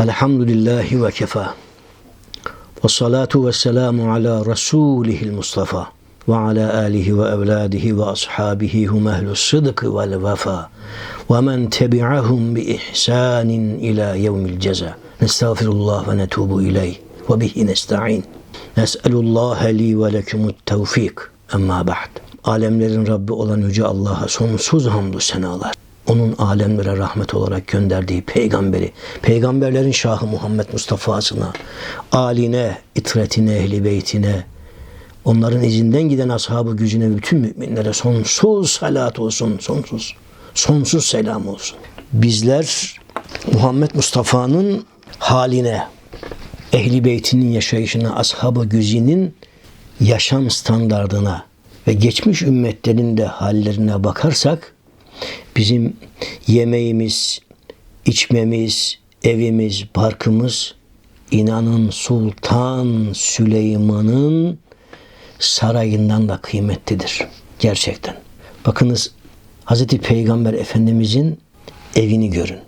Elhamdülillahi ve kefa. Ve salatu ve selamu ala Resulihil Mustafa ve ala alihi ve evladihi ve ashabihi hum ehlus sıdkı vel vefa ve men tebi'ahum bi ihsanin ila yevmil ceza. Nestağfirullah ve netubu ileyh ve bihi nesta'in. Nes'elullah li ve lekumut tevfik. Emma ba'd. Alemlerin Rabbi olan Yüce Allah'a sonsuz hamdü senalar. Onun alemlere rahmet olarak gönderdiği peygamberi, peygamberlerin Şahı Muhammed Mustafa'sına, aline, itretine, ehli beytine, onların izinden giden ashabı gücüne bütün müminlere sonsuz salat olsun, sonsuz, sonsuz selam olsun. Bizler Muhammed Mustafa'nın haline, ehli beytinin yaşayışına, ashabı güzinin yaşam standardına ve geçmiş ümmetlerin de hallerine bakarsak bizim yemeğimiz, içmemiz, evimiz, barkımız inanın Sultan Süleyman'ın sarayından da kıymetlidir. Gerçekten. Bakınız Hazreti Peygamber Efendimizin evini görün.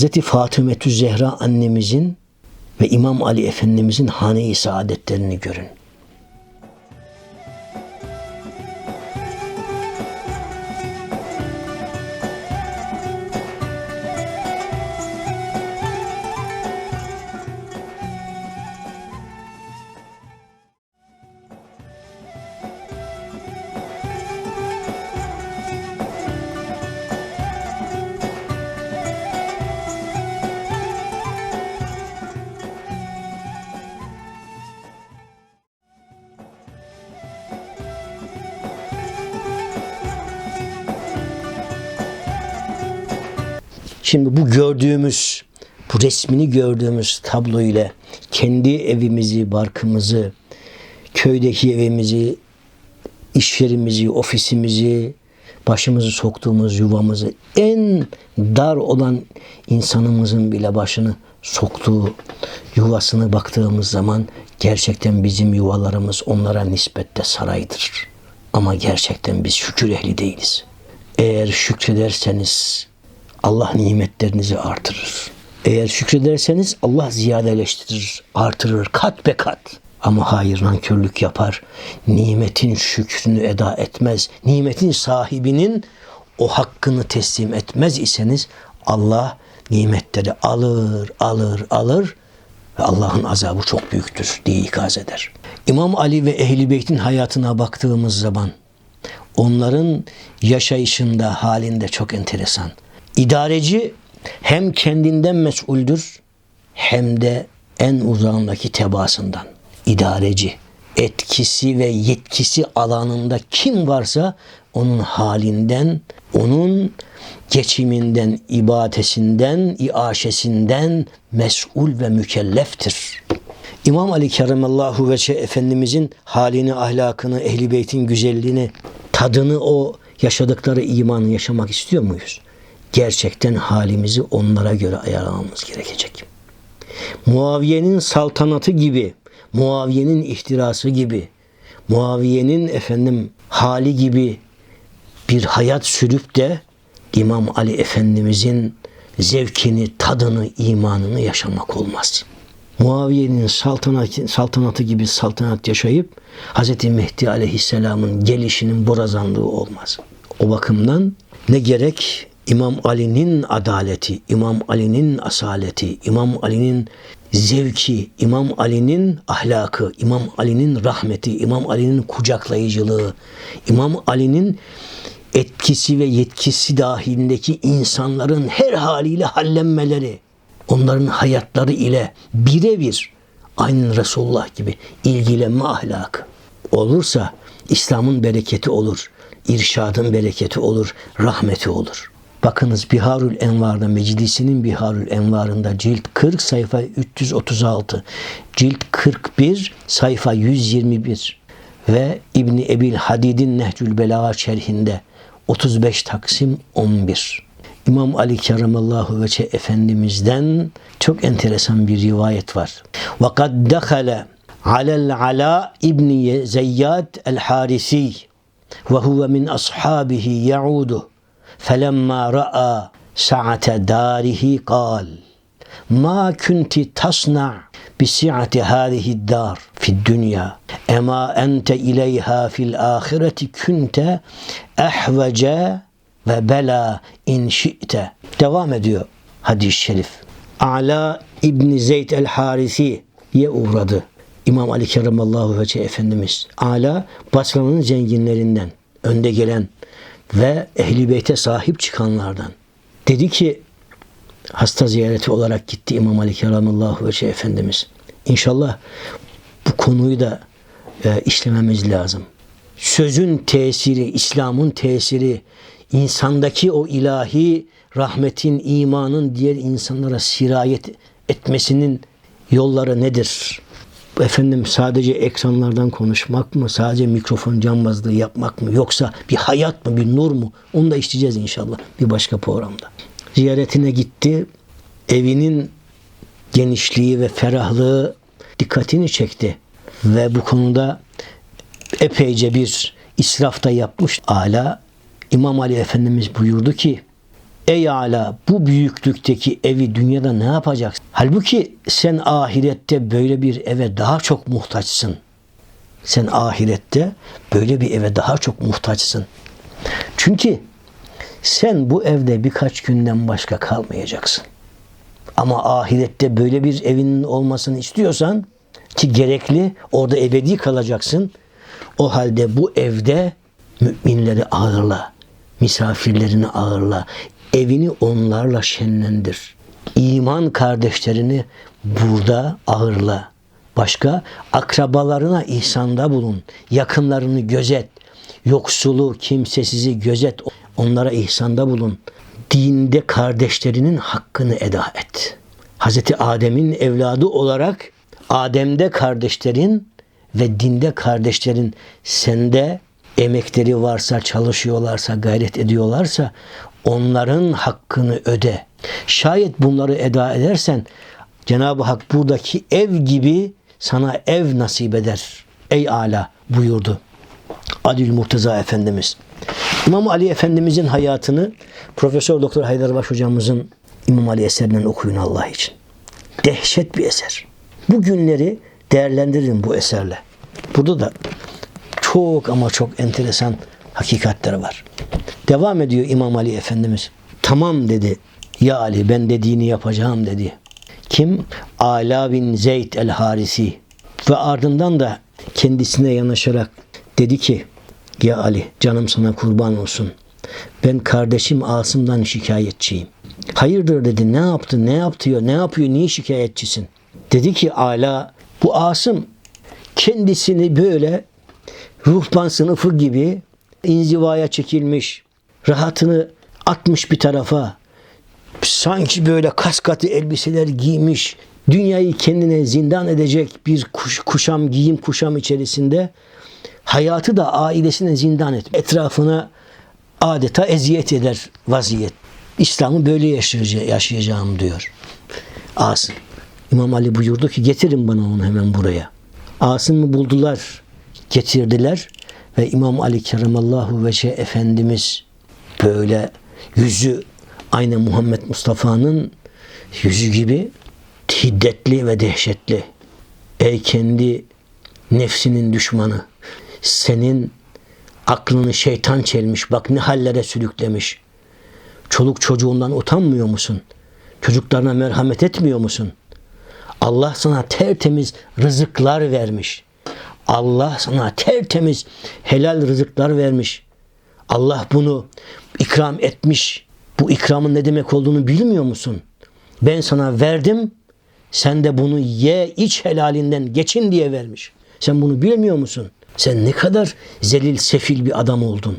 Hazreti Fatımetü Zehra annemizin ve İmam Ali Efendimizin hane-i saadetlerini görün. Şimdi bu gördüğümüz, bu resmini gördüğümüz tablo ile kendi evimizi, barkımızı, köydeki evimizi, iş yerimizi, ofisimizi, başımızı soktuğumuz yuvamızı, en dar olan insanımızın bile başını soktuğu yuvasını baktığımız zaman gerçekten bizim yuvalarımız onlara nispette saraydır. Ama gerçekten biz şükür ehli değiliz. Eğer şükrederseniz Allah nimetlerinizi artırır. Eğer şükrederseniz Allah ziyadeleştirir, artırır kat be kat. Ama hayır nankörlük yapar. Nimetin şükrünü eda etmez. Nimetin sahibinin o hakkını teslim etmez iseniz Allah nimetleri alır, alır, alır ve Allah'ın azabı çok büyüktür diye ikaz eder. İmam Ali ve Ehli Beyt'in hayatına baktığımız zaman onların yaşayışında, halinde çok enteresan. İdareci hem kendinden mesuldür hem de en uzağındaki tebaasından. İdareci etkisi ve yetkisi alanında kim varsa onun halinden, onun geçiminden, ibadetinden, iaşesinden mesul ve mükelleftir. İmam Ali Keremallahu Veçe Efendimizin halini, ahlakını, ehli beytin güzelliğini, tadını o yaşadıkları imanı yaşamak istiyor muyuz? Gerçekten halimizi onlara göre ayarlamamız gerekecek. Muaviye'nin saltanatı gibi, Muaviye'nin ihtirası gibi, Muaviye'nin efendim hali gibi bir hayat sürüp de İmam Ali Efendimizin zevkini, tadını, imanını yaşamak olmaz. Muaviye'nin saltanatı, saltanatı gibi saltanat yaşayıp Hz. Mehdi Aleyhisselam'ın gelişinin borazanlığı olmaz. O bakımdan ne gerek İmam Ali'nin adaleti, İmam Ali'nin asaleti, İmam Ali'nin zevki, İmam Ali'nin ahlakı, İmam Ali'nin rahmeti, İmam Ali'nin kucaklayıcılığı, İmam Ali'nin etkisi ve yetkisi dahilindeki insanların her haliyle hallenmeleri, onların hayatları ile birebir aynı Resulullah gibi ilgilenme ahlakı olursa İslam'ın bereketi olur, irşadın bereketi olur, rahmeti olur. Bakınız Biharül Envar'da Meclisi'nin Biharül Envar'ında cilt 40 sayfa 336, cilt 41 sayfa 121 ve İbni Ebil Hadid'in Nehcül Belağa şerhinde 35 Taksim 11. İmam Ali Keramallahu Veçe Efendimiz'den çok enteresan bir rivayet var. وَقَدْ دَخَلَ عَلَى الْعَلَى İbni Zeyyad el-Harisi وهو من أصحابه يعوده فلما رأى سعة داره قال ما كنت تصنع بسعة هذه الدار في الدنيا أما أنت إليها في الآخرة كنت أحوج وبلا إن شئت devam ediyor hadis-i şerif. Ala İbni Zeyd el-Harisi'ye uğradı. İmam Ali Keremallahu Veçe Efendimiz. Ala Basra'nın zenginlerinden, önde gelen ve ehli beyte sahip çıkanlardan. Dedi ki hasta ziyareti olarak gitti İmam Ali Keremallahu Veçe Efendimiz. İnşallah bu konuyu da e, işlememiz lazım. Sözün tesiri, İslam'ın tesiri, insandaki o ilahi rahmetin, imanın diğer insanlara sirayet etmesinin yolları nedir? Efendim sadece ekranlardan konuşmak mı? Sadece mikrofon cambazlığı yapmak mı? Yoksa bir hayat mı? Bir nur mu? Onu da işleyeceğiz inşallah bir başka programda. Ziyaretine gitti. Evinin genişliği ve ferahlığı dikkatini çekti. Ve bu konuda epeyce bir israf da yapmış. Ala İmam Ali Efendimiz buyurdu ki Ey ala bu büyüklükteki evi dünyada ne yapacaksın? Halbuki sen ahirette böyle bir eve daha çok muhtaçsın. Sen ahirette böyle bir eve daha çok muhtaçsın. Çünkü sen bu evde birkaç günden başka kalmayacaksın. Ama ahirette böyle bir evinin olmasını istiyorsan ki gerekli orada ebedi kalacaksın. O halde bu evde müminleri ağırla, misafirlerini ağırla, evini onlarla şenlendir. İman kardeşlerini burada ağırla. Başka akrabalarına ihsanda bulun. Yakınlarını gözet. Yoksulu, kimsesizi gözet. Onlara ihsanda bulun. Dinde kardeşlerinin hakkını eda et. Hazreti Adem'in evladı olarak Adem'de kardeşlerin ve dinde kardeşlerin sende emekleri varsa, çalışıyorlarsa, gayret ediyorlarsa onların hakkını öde. Şayet bunları eda edersen Cenab-ı Hak buradaki ev gibi sana ev nasip eder. Ey ala buyurdu. Adil Murtaza Efendimiz. İmam Ali Efendimizin hayatını Profesör Doktor Haydarbaş hocamızın İmam Ali eserinden okuyun Allah için. Dehşet bir eser. Bu günleri değerlendirin bu eserle. Burada da çok ama çok enteresan hakikatler var. Devam ediyor İmam Ali Efendimiz. Tamam dedi. Ya Ali ben dediğini yapacağım dedi. Kim? Ala bin Zeyd el Harisi. Ve ardından da kendisine yanaşarak dedi ki Ya Ali canım sana kurban olsun. Ben kardeşim Asım'dan şikayetçiyim. Hayırdır dedi. Ne yaptı? Ne yaptıyor? Ne yapıyor? Niye şikayetçisin? Dedi ki Ala bu Asım kendisini böyle ruhban sınıfı gibi inzivaya çekilmiş, rahatını atmış bir tarafa, sanki böyle kaskatı elbiseler giymiş, dünyayı kendine zindan edecek bir kuş, kuşam, giyim kuşam içerisinde hayatı da ailesine zindan et. Etrafına adeta eziyet eder vaziyet. İslam'ı böyle yaşayacağım diyor. Asım. İmam Ali buyurdu ki getirin bana onu hemen buraya. Asım'ı buldular, getirdiler ve İmam Ali Keremallahu Veçe Efendimiz böyle yüzü aynı Muhammed Mustafa'nın yüzü gibi hiddetli ve dehşetli. Ey kendi nefsinin düşmanı, senin aklını şeytan çelmiş, bak ne hallere sürüklemiş. Çoluk çocuğundan utanmıyor musun? Çocuklarına merhamet etmiyor musun? Allah sana tertemiz rızıklar vermiş. Allah sana tertemiz helal rızıklar vermiş. Allah bunu ikram etmiş. Bu ikramın ne demek olduğunu bilmiyor musun? Ben sana verdim. Sen de bunu ye, iç helalinden geçin diye vermiş. Sen bunu bilmiyor musun? Sen ne kadar zelil, sefil bir adam oldun.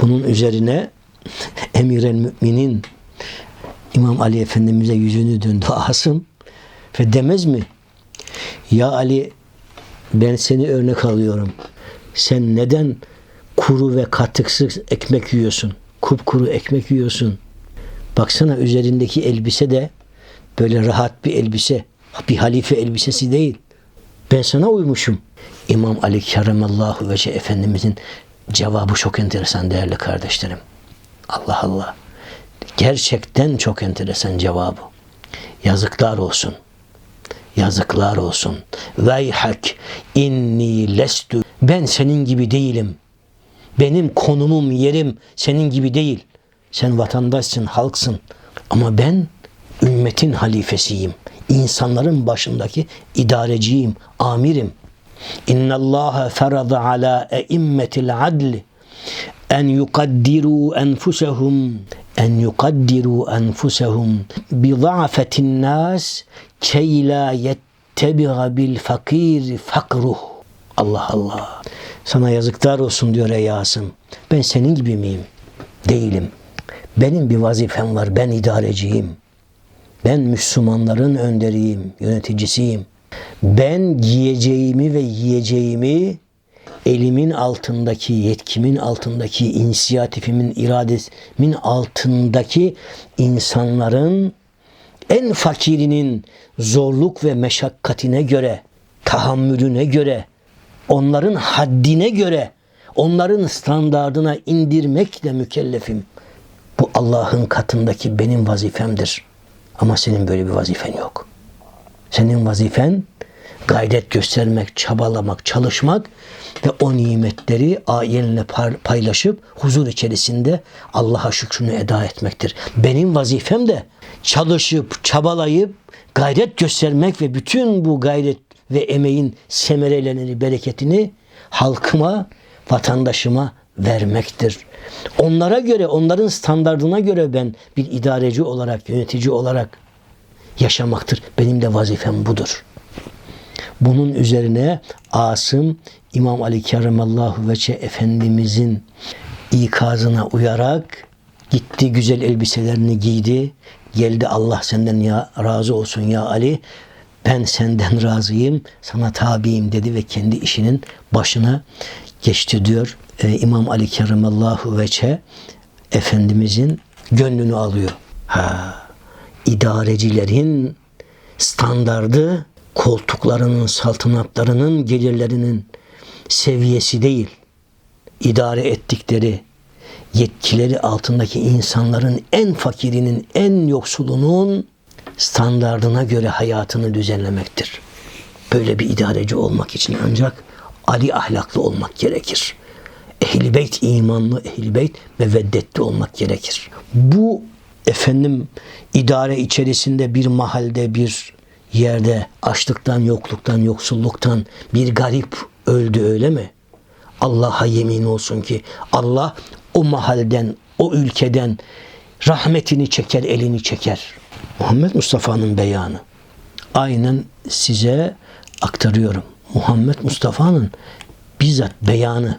Bunun üzerine Emir el Müminin İmam Ali Efendimiz'e yüzünü döndü Asım ve demez mi? Ya Ali ben seni örnek alıyorum. Sen neden kuru ve katıksız ekmek yiyorsun? Kupkuru ekmek yiyorsun. Baksana üzerindeki elbise de böyle rahat bir elbise. Bir halife elbisesi değil. Ben sana uymuşum. İmam Ali Keremallahu Vece Efendimizin cevabı çok enteresan değerli kardeşlerim. Allah Allah. Gerçekten çok enteresan cevabı. Yazıklar olsun. Yazıklar olsun. Veyhak inni lestu. Ben senin gibi değilim. Benim konumum, yerim senin gibi değil. Sen vatandaşsın, halksın. Ama ben ümmetin halifesiyim. İnsanların başındaki idareciyim, amirim. İnna Allah ferada ala eimmetil adl en yukaddiru enfusahum en yukaddiru enfusahum bi za'fetin nas key la yettebi'a bil fakir fakruh. Allah Allah. Sana yazıklar olsun diyor ey Asım. Ben senin gibi miyim? Değilim. Benim bir vazifem var. Ben idareciyim. Ben Müslümanların önderiyim, yöneticisiyim. Ben giyeceğimi ve yiyeceğimi elimin altındaki, yetkimin altındaki, inisiyatifimin, iradesimin altındaki insanların en fakirinin zorluk ve meşakkatine göre, tahammülüne göre, onların haddine göre, onların standardına indirmekle mükellefim. Bu Allah'ın katındaki benim vazifemdir. Ama senin böyle bir vazifen yok. Senin vazifen gayret göstermek, çabalamak, çalışmak ve o nimetleri ailenle paylaşıp huzur içerisinde Allah'a şükrünü eda etmektir. Benim vazifem de çalışıp, çabalayıp, gayret göstermek ve bütün bu gayret ve emeğin semerelerini, bereketini halkıma, vatandaşıma vermektir. Onlara göre, onların standardına göre ben bir idareci olarak, yönetici olarak yaşamaktır. Benim de vazifem budur. Bunun üzerine Asım İmam Ali Keremallahu Veçe Efendimizin ikazına uyarak gitti güzel elbiselerini giydi. Geldi Allah senden ya razı olsun ya Ali. Ben senden razıyım, sana tabiyim dedi ve kendi işinin başına geçti diyor e, İmam Ali Keremallahu Veçe Efendimizin gönlünü alıyor. Ha, idarecilerin standardı koltuklarının, saltanatlarının, gelirlerinin seviyesi değil. İdare ettikleri yetkileri altındaki insanların en fakirinin, en yoksulunun standardına göre hayatını düzenlemektir. Böyle bir idareci olmak için ancak Ali ahlaklı olmak gerekir. Ehli beyt imanlı, ehli beyt meveddetli olmak gerekir. Bu efendim idare içerisinde bir mahalde bir yerde açlıktan, yokluktan, yoksulluktan bir garip öldü öyle mi? Allah'a yemin olsun ki Allah o mahalden, o ülkeden rahmetini çeker, elini çeker. Muhammed Mustafa'nın beyanı. Aynen size aktarıyorum. Muhammed Mustafa'nın bizzat beyanı.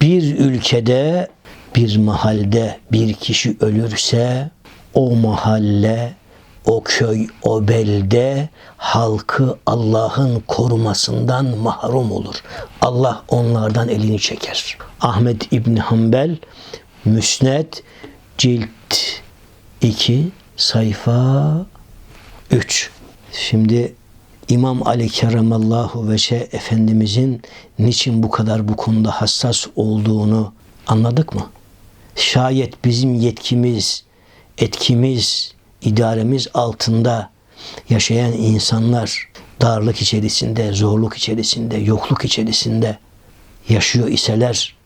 Bir ülkede, bir mahalde bir kişi ölürse o mahalle, o köy, o belde halkı Allah'ın korumasından mahrum olur. Allah onlardan elini çeker. Ahmet İbni Hanbel Müsned cilt 2 sayfa 3. Şimdi İmam Ali Keremallahu Veçe Efendimizin niçin bu kadar bu konuda hassas olduğunu anladık mı? Şayet bizim yetkimiz, etkimiz, idaremiz altında yaşayan insanlar darlık içerisinde, zorluk içerisinde, yokluk içerisinde yaşıyor iseler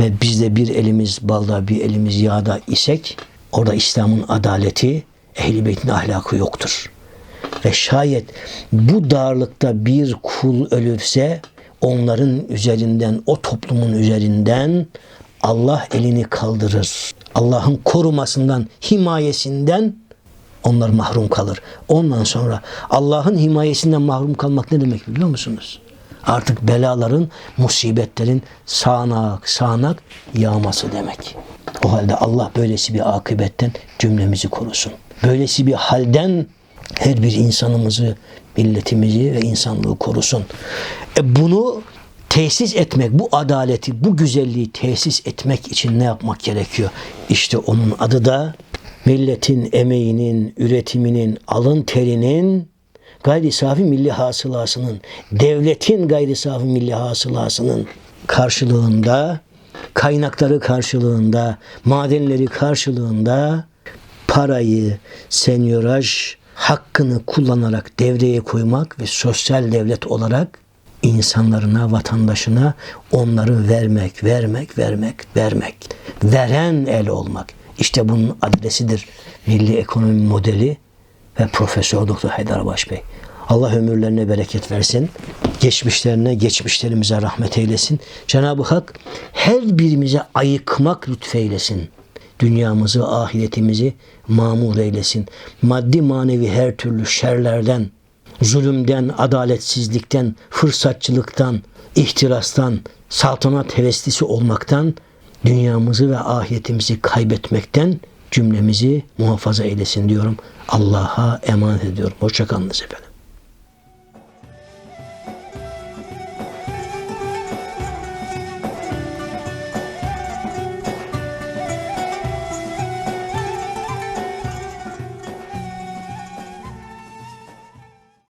ve biz de bir elimiz balda bir elimiz yağda isek orada İslam'ın adaleti, ehl Beyt'in ahlakı yoktur. Ve şayet bu darlıkta bir kul ölürse onların üzerinden, o toplumun üzerinden Allah elini kaldırır. Allah'ın korumasından, himayesinden onlar mahrum kalır. Ondan sonra Allah'ın himayesinden mahrum kalmak ne demek biliyor musunuz? Artık belaların, musibetlerin sağanak sağanak yağması demek. O halde Allah böylesi bir akıbetten cümlemizi korusun. Böylesi bir halden her bir insanımızı, milletimizi ve insanlığı korusun. E bunu tesis etmek, bu adaleti, bu güzelliği tesis etmek için ne yapmak gerekiyor? İşte onun adı da milletin emeğinin, üretiminin, alın terinin gayri safi milli hasılasının, devletin gayri safi milli hasılasının karşılığında, kaynakları karşılığında, madenleri karşılığında parayı, senyoraj hakkını kullanarak devreye koymak ve sosyal devlet olarak insanlarına, vatandaşına onları vermek, vermek, vermek, vermek. Veren el olmak. İşte bunun adresidir milli ekonomi modeli ve Profesör Doktor Haydar Baş Bey. Allah ömürlerine bereket versin. Geçmişlerine, geçmişlerimize rahmet eylesin. Cenab-ı Hak her birimize ayıkmak lütfeylesin. Dünyamızı, ahiretimizi mamur eylesin. Maddi manevi her türlü şerlerden, zulümden, adaletsizlikten, fırsatçılıktan, ihtirastan, saltanat heveslisi olmaktan, dünyamızı ve ahiretimizi kaybetmekten cümlemizi muhafaza eylesin diyorum. Allah'a emanet ediyorum. Hoşçakalınız efendim.